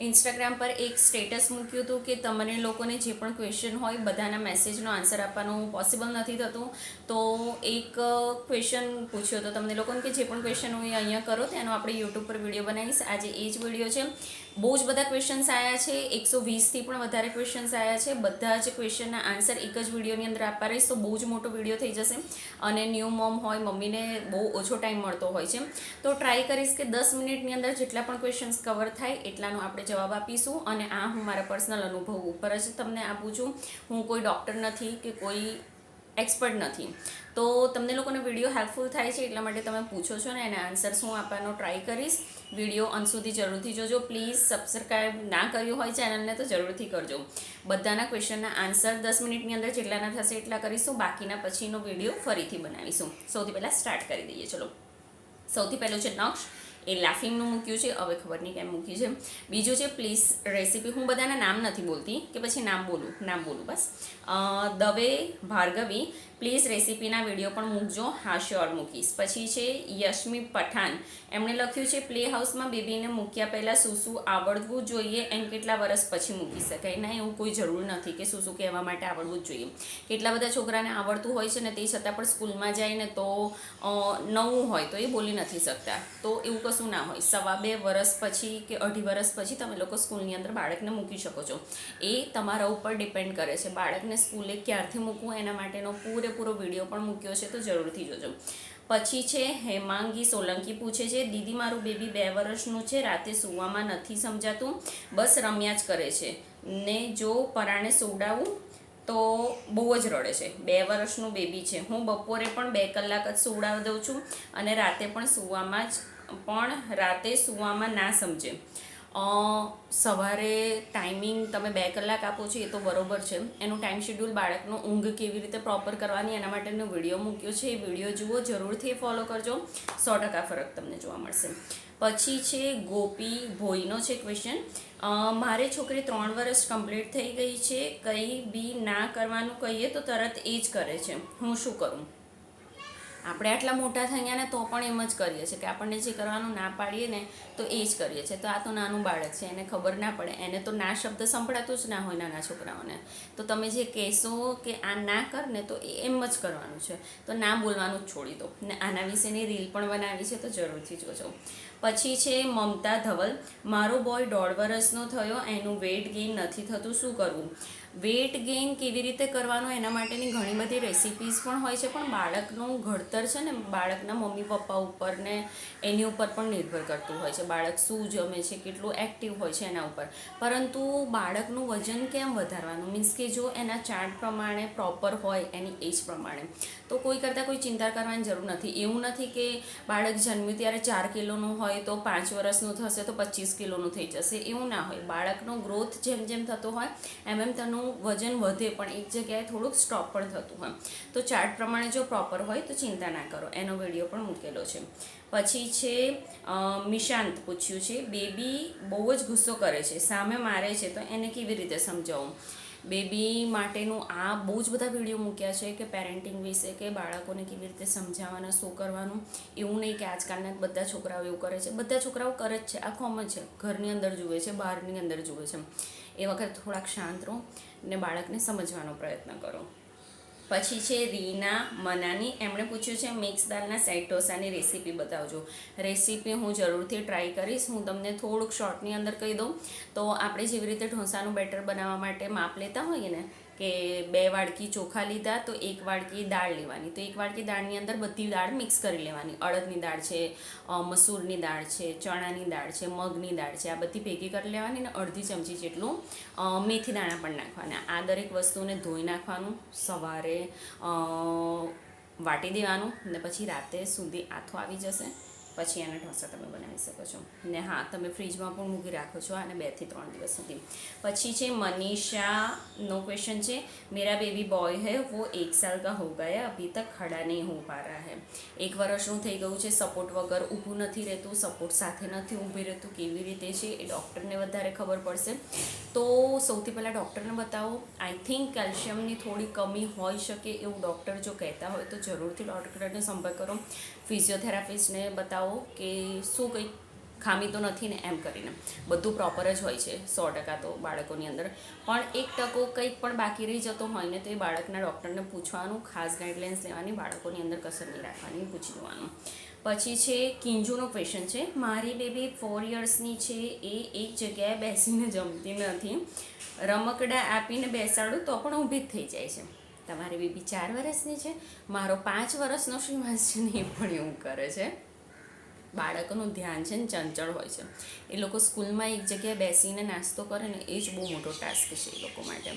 Instagram પર એક status મૂક્યું હતું કે તમને લોકોને જે પણ ક્વેશ્ચન હોય બધાના મેસેજનો આન્સર આપવાનું પોસિબલ નથી થતું. તો એક ક્વેશ્ચન પૂછ્યો હતો તમને લોકોને કે જે પણ ક્વેશ્ચન હોય અહીંયા કરો. તેનો આપણે યુટ્યુબ પર વીડિયો બનાવીશ. આજે એ જ વીડિયો છે. બહુ જ બધા ક્વેશ્ચન્સ આવ્યા છે. એકસો વીસથી પણ વધારે ક્વેશ્ચન્સ આવ્યા છે. બધા જ ક્વેશ્ચનના આન્સર એક જ વિડીયોની અંદર આપવા રહીશ, તો બહુ જ મોટો વીડિયો થઈ જશે. અને ન્યૂ મોમ હોય, મમ્મીને બહુ ઓછો ટાઈમ મળતો હોય છે. તો ટ્રાય કરીશ કે દસ મિનિટની અંદર જેટલા પણ ક્વેશ્ચન્સ કવર થાય, એટલાનો આપણે જવાબ આપીશું. અને આ હું મારા પર્સનલ અનુભવ ઉપર જ તમને આપું છું. હું કોઈ ડૉક્ટર નથી કે કોઈ એક્સપર્ટ નથી. તો તમને લોકોને વીડિયો હેલ્પફુલ થાય છે એટલા માટે તમે પૂછો છો ને એના આન્સર્સ હું આપવાનો ટ્રાય કરીશ. વીડિયો અંત સુધી જરૂરથી જોજો. પ્લીઝ સબસ્ક્રાઈબ ના કર્યું હોય ચેનલને તો જરૂરથી કરજો. બધાના ક્વેશ્ચનના આન્સર દસ મિનિટની અંદર જેટલાના થશે એટલા કરીશું. બાકીના પછીનો વીડિયો ફરીથી બનાવીશું. સૌથી પહેલાં સ્ટાર્ટ કરી દઈએ. ચલો. સૌથી પહેલું છે નક્ષ. એ લાફિંગનું મૂક્યું છે, હવે ખબર નહીં કેમ મૂક્યું છે. બીજું છે પ્લીઝ રેસીપી હું બધાના નામ નથી બોલતી, કે પછી નામ બોલું નામ બોલું બસ. દવે, ભાર્ગવી પ્લીઝ રેસીપીના વીડિયો પણ મૂકજો, હા શ્યોર મૂકીશ. પછી છે યશમી પઠાણ. એમણે લખ્યું છે પ્લે હાઉસમાં બેબીને મૂક્યા પહેલાં શું શું આવડવું જોઈએ એમ કેટલા વર્ષ પછી મૂકી શકાય? ના એવું કોઈ જરૂર નથી કે શું શું કહેવા માટે આવડવું જ જોઈએ. કેટલા બધા છોકરાને આવડતું હોય છે ને તે છતાં પણ સ્કૂલમાં જાય ને તો નવું હોય તો એ બોલી નથી શકતા. તો એવું કશું ના હોય. સવા બે વર્ષ પછી કે અઢી વર્ષ પછી તમે લોકો સ્કૂલની અંદર બાળકને મૂકી શકો છો. એ તમારા ઉપર ડિપેન્ડ કરે છે. બાળકને સ્કૂલે ક્યારથી મૂકવું એના માટેનો પૂરેપૂરો વીડિયો પણ મૂક્યો છે તો જરૂરથી જોજો. પછી છે હેમાંગી સોલંકી પૂછે છે, દીદી, મારું બેબી બે વર્ષનું છે, રાતે સૂવામાં નથી સમજાતું, બસ રમ્યા જ કરે છે. ને જો પરાણે સુવડાવું તો બહુ જ રડે છે. બે વર્ષનું બેબી છે. હું બપોરે પણ બે કલાક જ સુવડાવી દઉં છું અને રાતે પણ સૂવામાં જ, પણ રાતે સૂવામાં ના સમજે. સવારે ટાઈમિંગ તમે બે કલાક આપો છો એ તો બરોબર છે. એનું ટાઈમ શેડ્યુલ બાળકનું ઊંઘ કેવી રીતે પ્રોપર કરવાની એના માટેનો વીડિયો મૂક્યો છે. એ વીડિયો જુઓ, જરૂરથી ફોલો કરજો. સો ટકા ફરક તમને જોવા મળશે. પછી છે ગોપી ભોઈનો છે ક્વેશ્ચન મારે છોકરી ત્રણ વર્ષ કમ્પ્લીટ થઈ ગઈ છે. કંઈ બી ના કરવાનું કહીએ તો તરત એ જ કરે છે. હું શું કરું? આપણે આટલા મોટા થઈ ગયા ને તો પણ એમ જ કરીએ છીએ કે આપણને જે કરવાનું ના પાડીએ ને તો એ જ કરીએ છીએ. તો આ તો નાનું બાળક છે, એને ખબર ના પડે. એને તો ના શબ્દ સંભળાતું જ ના હોય નાના છોકરાઓને. તો તમે જે કહેશો કે આ ના કર ને તો એમ જ કરવાનું છે. તો ના બોલવાનું જ છોડી દો. ને આના વિશેની રીલ પણ બનાવી છે તો જરૂરથી જોજો. પછી છે મમતા ધવલ. મારો બોય દોઢ વર્ષનો થયો, એનું વેટ ગેઇન નથી થતું, શું કરવું? વેટ ગેઇન કેવી રીતે કરવાનું એના માટેની ઘણી બધી રેસિપીઝ પણ હોય છે, પણ બાળકનું ઘડતર છે ને, બાળકના મમ્મી પપ્પા ઉપર ને એની ઉપર પણ નિર્ભર કરતું હોય છે. બાળક શું જમે છે, કેટલું એક્ટિવ હોય છે એના ઉપર. પરંતુ બાળકનું વજન કેમ વધારવાનું? મીન્સ કે જો એના ચાર્ટ પ્રમાણે પ્રોપર હોય, એની એજ પ્રમાણે. તો કોઈ કરતાં કોઈ ચિંતા કરવાની જરૂર નથી. એવું નથી કે બાળક જન્મ્યું ત્યારે ચાર કિલોનું હોય તો પાંચ વર્ષનું થશે તો પચીસ કિલોનું થઈ જશે. એવું ના હોય. બાળકનો ગ્રોથ જેમ જેમ થતો હોય, એમ એમ તેનું વજન વધે પણ એક જગ્યાએ થોડુંક સ્ટોપ પણ થતું હોય. તો ચાર્ટ પ્રમાણે જો પ્રોપર હોય તો ચિંતા ના કરો. એનો વીડિયો પણ મૂકેલો છે. પછી છે નિશાંત પૂછ્યું છે, બેબી બહુ જ ગુસ્સો કરે છે. સામે મારે છે તો એને કેવી રીતે સમજાવું? બેબી માટેનું આ બહુ જ બધા વીડિયો મૂક્યા છે કે પેરેન્ટિંગ વિશે કે બાળકોને કેવી રીતે સમજાવવાના, શું કરવાનું. એવું નહીં કે આજકાલના બધા છોકરાઓ એવું કરે છે. બધા છોકરાઓ કરે જ છે. આ કોમન છે. ઘરની અંદર જુએ છે, બહારની અંદર જુએ છે. એ વખત થોડાક શાંત રહો ને બાળકને સમજવાનો પ્રયત્ન કરો. પછી છે રીના મનાની. એમણે પૂછ્યું છે, મિક્સ દાળના સેટ ઢોસાની રેસીપી બતાવજો. રેસીપી હું જરૂરથી ટ્રાય કરીશ. હું તમને થોડુંક શોર્ટની અંદર કહી દઉં. તો આપણે જેવી રીતે ઢોસાનું બેટર બનાવવા માટે માપ લેતા હોઈએ ને કે બે વાડકી ચોખા લીધા તો એક વાડકી દાળ લેવાની. તો એક વાડકી દાળની અંદર બધી દાળ મિક્સ કરી લેવાની. અડદની દાળ છે મસૂરની દાળ છે, ચણાની દાળ છે, મગની દાળ છે, આ બધી ભેગી કરી લેવાની અને અડધી ચમચી જેટલું મેથી દાણા પણ નાખવાના. આ દરેક વસ્તુને ધોઈ નાખવાનું, સવારે વાટી દેવાનું ને પછી રાતે સુધી આથો આવી જશે. પછી એના ઢોસા તમે બનાવી શકો છો. ને હા, તમે ફ્રીજમાં પણ મૂકી રાખો છો અને બેથી ત્રણ દિવસ સુધી. પછી છે મનીષાનો ક્વેશ્ચન છે, મેરા બેબી બોય હે, વો એક સાલ કા હો ગયા, અભી તક ખડા નહીં હો પા રહા હે. એક વર્ષનું થઈ ગયું છે સપોર્ટ વગર ઊભું નથી રહેતું સપોર્ટ સાથે નથી ઊભી રહેતું, કેવી રીતે છે એ ડૉક્ટરને વધારે ખબર પડશે. તો સૌથી પહેલાં ડૉક્ટરને બતાવો આઈ થિંક કેલ્શિયમની થોડી કમી હોઈ શકે એવું ડૉક્ટર જો કહેતા હોય તો જરૂરથી ડૉક્ટરને સંપર્ક કરો. ફિઝિયોથેરાપિસ્ટને બતાવો કે શું કંઈક ખામી તો નથી ને એમ કરીને. બધું પ્રોપર જ હોય છે, સો ટકા તો બાળકોની અંદર. પણ એક ટકો કંઈક પણ બાકી રહી જતો હોય ને તો એ બાળકના ડૉક્ટરને પૂછવાનું, ખાસ ગાઈડલાઇન્સ લેવાની, બાળકોની અંદર કસર નહીં રાખવાની, પૂછી લેવાનું પછી છે, કિંજુનો ક્વેશ્ચન છે. મારી બેબી ફોર યર્સની છે, એ એક જગ્યાએ બેસીને જમતી નથી. રમકડા આપીને બેસાડું તો પણ ઊભી જ થઈ જાય છે. તમારી બેબી ચાર વર્ષની છે. મારો પાંચ વર્ષનો શ્રીમાસ છે ને એ પણ એવું કરે છે. બાળકોનું ધ્યાન છે ને ચંચળ હોય છે. એ લોકો સ્કૂલમાં એક જગ્યાએ બેસીને નાસ્તો કરે ને એ જ બહુ મોટો ટાસ્ક છે એ લોકો માટે.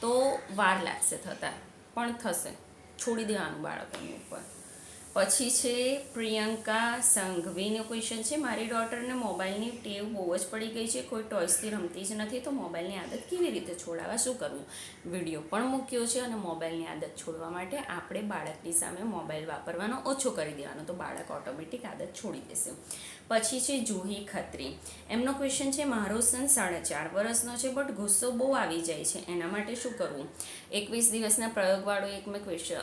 તો વાર લાગશે થતાં, પણ થશે. છોડી દેવાનું બાળકોની ઉપર. પછી છે પ્રિયંકા સંઘવીનો ક્વેશ્ચન છે. મારી ડોટરને મોબાઈલની ટેવ બહુ જ પડી ગઈ છે. કોઈ ટોયસથી રમતી જ નથી તો મોબાઈલની આદત કેવી રીતે છોડાવવા? શું કરવું વીડિયો પણ મૂક્યો છે અને મોબાઈલની આદત છોડવા માટે આપણે બાળકની સામે મોબાઈલ વાપરવાનો ઓછો કરી દેવાનો. તો બાળક ઓટોમેટિક આદત છોડી દેશે. પછી છે જુહી ખત્રી. એમનો ક્વેશ્ચન છે, મારો સન સાડા ચાર વર્ષનો છે બટ ગુસ્સો બહુ આવી જાય છે. એના માટે શું કરવું? એકવીસ દિવસના પ્રયોગવાળો એક મેં ક્વેશ્ચન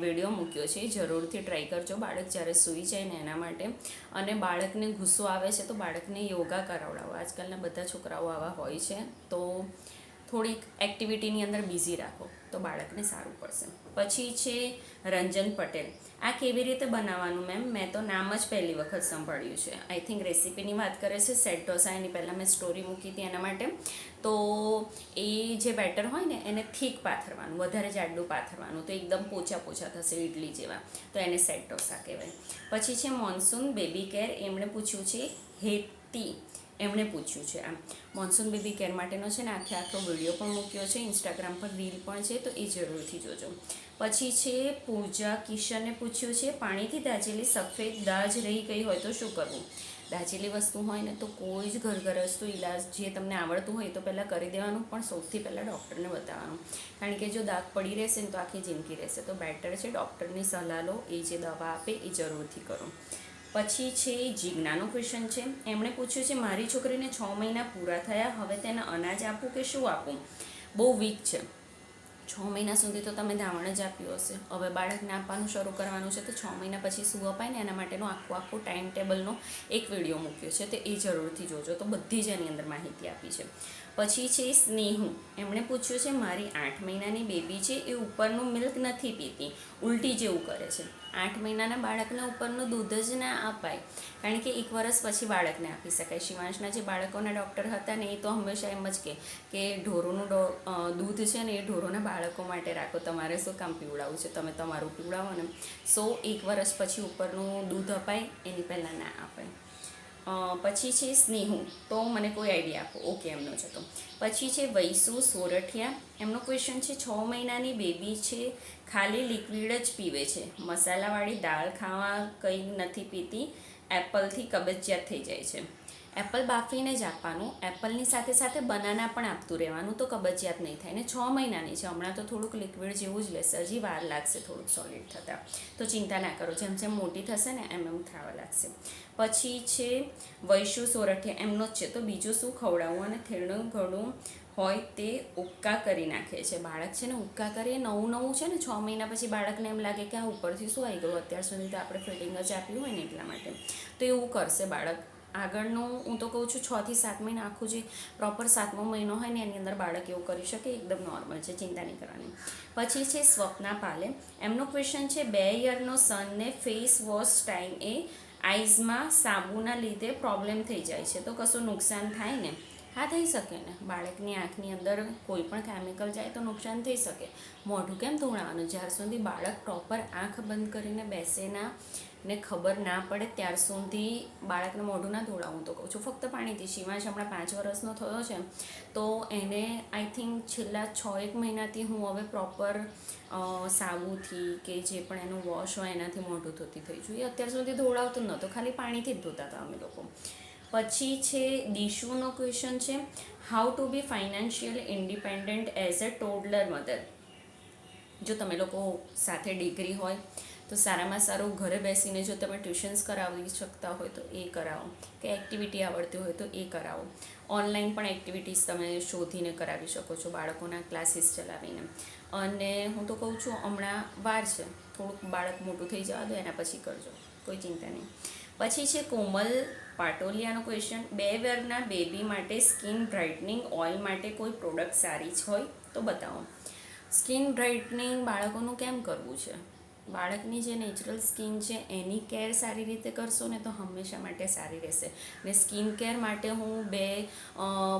વીડિયો મૂક્યો છે. જરૂરથી ટ્રાય કરજો. બાળક જ્યારે સૂઈ જાય ને એના માટે. અને બાળકને ગુસ્સો આવે છે, તો બાળકને યોગા કરાવડાવો. આજકાલના બધા છોકરાઓ આવા હોય છે. તો થોડીક એક્ટિવિટીની અંદર બિઝી રાખો, તો બાળકને સારું પડશે. પછી છે રંજન પટેલ. આ કેવી રીતે બનાવવાનું મેમ? મેં તો નામ જ પહેલી વખત સાંભળ્યું છે. આઈ થિંક રેસીપીની વાત કરે છે સેટ ઢોસા એની પહેલાં મેં સ્ટોરી મૂકી હતી એના માટે. તો એ જે બેટર હોય ને, એને થીક પાથરવાનું, વધારે જાડું પાથરવાનું, તો એકદમ પોચા પોચા થશે ઇડલી જેવા. તો એને સેટ ઢોસા કહેવાય. પછી છે મોન્સૂન બેબી કેર. એમણે પૂછ્યું છે, હેતી એમણે પૂછ્યું છે આમ. મોન્સૂન બેબી કેર માટેનો છે ને આખે આખો વીડિયો પણ મૂક્યો છે ઇન્સ્ટાગ્રામ પર રીલ પણ છે, તો એ જરૂરથી જોજો. પછી છે, પૂજા કિશને પૂછ્યું છે, પાણીથી દાજેલી સફેદ દાજ રહી ગઈ હોય તો શું કરવું? દાજેલી વસ્તુ હોય ને તો કોઈ જ ઘરગરસ્તુ ઇલાજ જે તમને આવડતું હોય તો પહેલાં કરી દેવાનું, પણ સૌથી પહેલાં ડૉક્ટરને બતાવવાનું. કારણ કે જો દાગ પડી રહેશે ને તો આખી જિંદગી રહેશે. તો બેટર છે, ડૉક્ટરની સલાહ લો, એ જે દવા આપે એ જરૂરથી કરો. પછી છે જીજ્ઞાનો ક્વેશ્ચન છે. એમણે પૂછ્યું છે, મારી છોકરીને છ મહિના પૂરા થયા, હવે તેને અનાજ આપવું કે શું આપવું બહુ વીક છે. છ મહિના સુધી તો તમે ધાવણ જ આપ્યું હશે. હવે બાળકને આપવાનું શરૂ કરવાનું છે, તો છ મહિના પછી શું અપાય ને? એના માટેનો આખું આખું ટાઈમ ટેબલનો એક વીડિયો મૂક્યો છે, તો એ જરૂરથી જોજો. તો બધી જ એની અંદર માહિતી આપી છે. પછી છે સ્નેહુ. એમણે પૂછ્યું છે, મારી આઠ મહિનાની બેબી છે, એ ઉપરનું મિલ્ક નથી પીતી. ઉલટી જેવું કરે છે. આઠ મહિનાના બાળકને ઉપરનું દૂધ જ ના અપાય. કારણ કે એક વર્ષ પછી બાળકને આપી શકાય. શિવાંશના જે બાળકોના ડૉક્ટર હતા ને એ તો હંમેશા એમ જ કહે કે ઢોરોનું દૂધ છે ને એ ઢોરોના બાળકો માટે રાખો. તમારે શું કામ પીવડાવવું છે? તમે તમારું પીવડાવો ને. સો, એક વર્ષ પછી ઉપરનું દૂધ અપાય, એની પહેલાં ના અપાય. પછી છે સ્નેહુ. તો મને કોઈ આઈડિયા આપો. ઓકે, એમનો છે તો પછી છે વૈસુ સોરઠિયા. એમનો ક્વેશ્ચન છે, છ મહિનાની બેબી છે, ખાલી લિક્વિડ જ પીવે છે. મસાલાવાળી દાળ ખાવા કંઈ નથી પીતી. એપલથી કબજિયાત થઈ જાય છે. એપલ બાફીને જ આપવાનું. એપલની સાથે સાથે બનાના પણ આપતું રહેવાનું. તો કબજિયાત નહીં થાય. ને છ મહિનાની છે. હમણાં તો થોડુંક લિક્વિડ જેવું જ લેશે. હજી વાર લાગશે થોડુંક સોલિડ થતાં. તો ચિંતા ના કરો. જેમ જેમ મોટી થશે ને એમ એમ થવા લાગશે. પછી છે વૈશુ સોરઠિયા. એમનો જ છે. તો બીજું શું ખવડાવવું અને થેણું ઘણું હોય તે ઉક્કા કરી નાખે છે. બાળક છે ને ઉક્કા કરીએ. નવું નવું છે ને છ મહિના પછી બાળકને એમ લાગે કે આ ઉપરથી શું આવી ગયું? અત્યાર સુધી તો આપણે ફિટિંગ જ આપ્યું હોય ને એટલા માટે. તો એવું કરશે બાળક. આગળનું હું તો કહું છું છ થી સાત મહિના આખું જે પ્રોપર સાતમો મહિનો હોય ને એની અંદર બાળક એવું કરી શકે, એકદમ નોર્મલ છે, ચિંતા નહીં કરવાની. પછી છે સ્વપ્ના પાલે. એમનો ક્વેશ્ચન છે, બે યરનો સનને ફેસ વોશ ટાઈમ એ આઈઝમાં સાબુના લીધે પ્રોબ્લેમ થઈ જાય છે. તો કશું નુકસાન થાય ને? હા, થઈ શકે ને. બાળકની આંખની અંદર કોઈ પણ કેમિકલ જાય તો નુકસાન થઈ શકે. મોઢું કેમ ધોણાવાનું? જ્યાર સુધી બાળક પ્રોપર આંખ બંધ કરીને બેસે ના ને ખબર ના પડે ત્યાર સુધી બાળકને મોઢું ના ધોળાવું. તો કહું છું, ફક્ત પાણીથી શિવાંશ હમણાં પાંચ વર્ષનો થયો છે, તો એને આઈ થિંક છેલ્લા છ એક મહિનાથી હું હવે પ્રોપર સાબુથી કે જે પણ એનું વોશ હોય એનાથી મોઢું ધોતી થઈ છું. એ અત્યાર સુધી ધોળાવતું નહોતો, ખાલી પાણીથી જ ધોતા હતા અમે લોકો. પછી છે દિશુનો ક્વેશ્ચન છે how to be financial independent as a toddler mother જો તમે લોકો સાથે ડિગ્રી હોય તો સારામાં સારું ઘરે બેસીને જો તમે ટ્યુશન્સ કરાવી શકતા હોય તો એ કરાવો. કે એક્ટિવિટી આવડતી હોય તો એ કરાવો. ઓનલાઈન પણ એક્ટિવિટીઝ તમે શોધીને કરાવી શકો છો બાળકોના ક્લાસીસ ચલાવીને. અને હું તો કહું છું હમણાં વાર છે. થોડુંક બાળક મોટું થઈ જવા દો, એના પછી કરજો. કોઈ ચિંતા નહીં. પછી છે કોમલ પાટોલિયાનો ક્વેશ્ચન બે વેરના બેબી માટે સ્કિન બ્રાઇટનિંગ ઓઇલ માટે કોઈ પ્રોડક્ટ સારી જ હોય તો બતાવો. સ્કિન બ્રાઇટનિંગ બાળકોનું કેમ કરવું છે? બાળકની જે નેચરલ સ્કિન છે, એની કેર સારી રીતે કરશો ને તો હંમેશા માટે સારી રહેશે. ને સ્કિન કેર માટે હું બે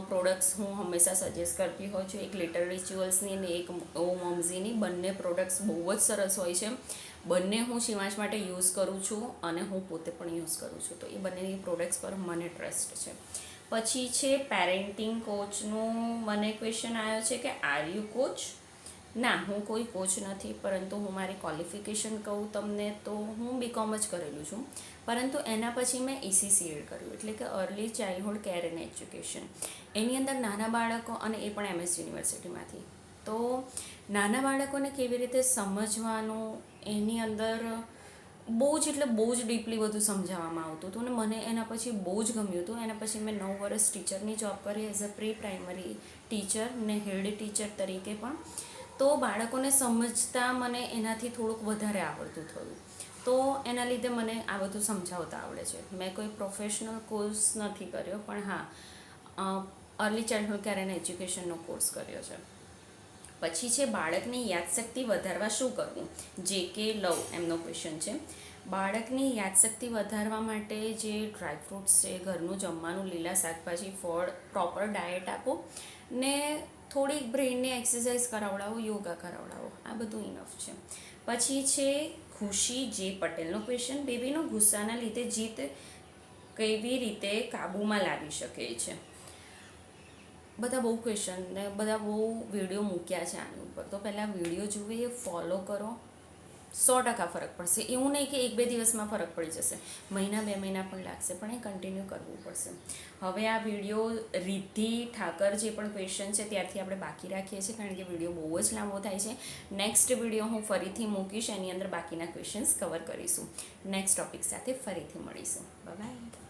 પ્રોડક્ટ્સ હું હંમેશા સજેસ્ટ કરતી હોઉં છું. એક લિટલ રિચ્યુઅલ્સની અને એક ઓ મમ્ઝીની બંને પ્રોડક્ટ્સ બહુ જ સરસ હોય છે. બંને હું શિવાંશ માટે યુઝ કરું છું અને હું પોતે પણ યુઝ કરું છું. તો એ બંનેની પ્રોડક્ટ્સ પર મને ટ્રસ્ટ છે. પછી છે પેરેન્ટિંગ કોચનું મને ક્વેશ્ચન આવ્યો છે કે આર યુ કોચ ના, હું કોઈ કોચ નથી, પરંતુ હું મારી ક્વોલિફિકેશન કહું તમને તો હું બીકોમ જ કરેલું છું. પરંતુ એના પછી મેં એડ કર્યું, એટલે કે early childhood care and education એની અંદર નાના બાળકો અને એ પણ એમએસ યુનિવર્સિટીમાંથી તો નાના બાળકોને કેવી રીતે સમજવાનું, એની અંદર બહુ જ, એટલે બહુ જ ડીપલી બધું સમજાવવામાં આવતું હતું અને મને એના પછી બહુ જ ગમ્યું હતું. એના પછી મેં નવ વર્ષ ટીચરની જોબ કરી as a pre primary teacher ને હેડ ટીચર તરીકે પણ. તો બાળકોને સમજતા મને એનાથી થોડુંક વધારે આવડતું થયું. તો એના લીધે મને આ બધું સમજાવતા આવડે છે. મેં કોઈ પ્રોફેશનલ કોર્સ નથી કર્યો, પણ હા અર્લી ચાઇલ્ડહુડ કેર એન્ડ એજ્યુકેશનનો કોર્સ કર્યો છે. પછી છે બાળકની યાદશક્તિ વધારવા શું કરવું? જે કે લવ એમનો ક્વેશ્ચન છે. બાળકની યાદશક્તિ વધારવા માટે જે ડ્રાયફ્રૂટ્સ છે, ઘરનું જમવાનું, લીલા શાકભાજી, ફળ પ્રોપર ડાયટ આપો ને થોડીક બ્રેઇનને એક્સરસાઇઝ કરાવડાવો, યોગા કરાવડાવો. આ બધું ઇનફ છે. પછી છે ખુશી, જે પટેલનો ક્વેશ્ચન બેબીનો ગુસ્સાના લીધે જીત કેવી રીતે કાબૂમાં લાવી શકે છે. બધા બહુ ક્વેશ્ચન ને બધા બહુ વીડિયો મૂક્યા છે આની ઉપર. તો પહેલાં વીડિયો જોઈએ ફોલો કરો. સો ટકા ફરક પડશે. એવું નહીં કે એક બે દિવસમાં ફરક પડી જશે. મહિના બે મહિના પણ લાગશે, પણ એ કન્ટિન્યુ કરવું પડશે. હવે આ વીડિયો રિદ્ધિ ઠાકર જે પણ ક્વેશ્ચન છે ત્યારથી આપણે બાકી રાખીએ છીએ, કારણ કે વીડિયો બહુ જ લાંબો થાય છે. નેક્સ્ટ વીડિયો હું ફરીથી મૂકીશ, એની અંદર બાકીના ક્વેશ્ચન્સ કવર કરીશું. નેક્સ્ટ ટોપિક સાથે ફરીથી મળીશું. બાય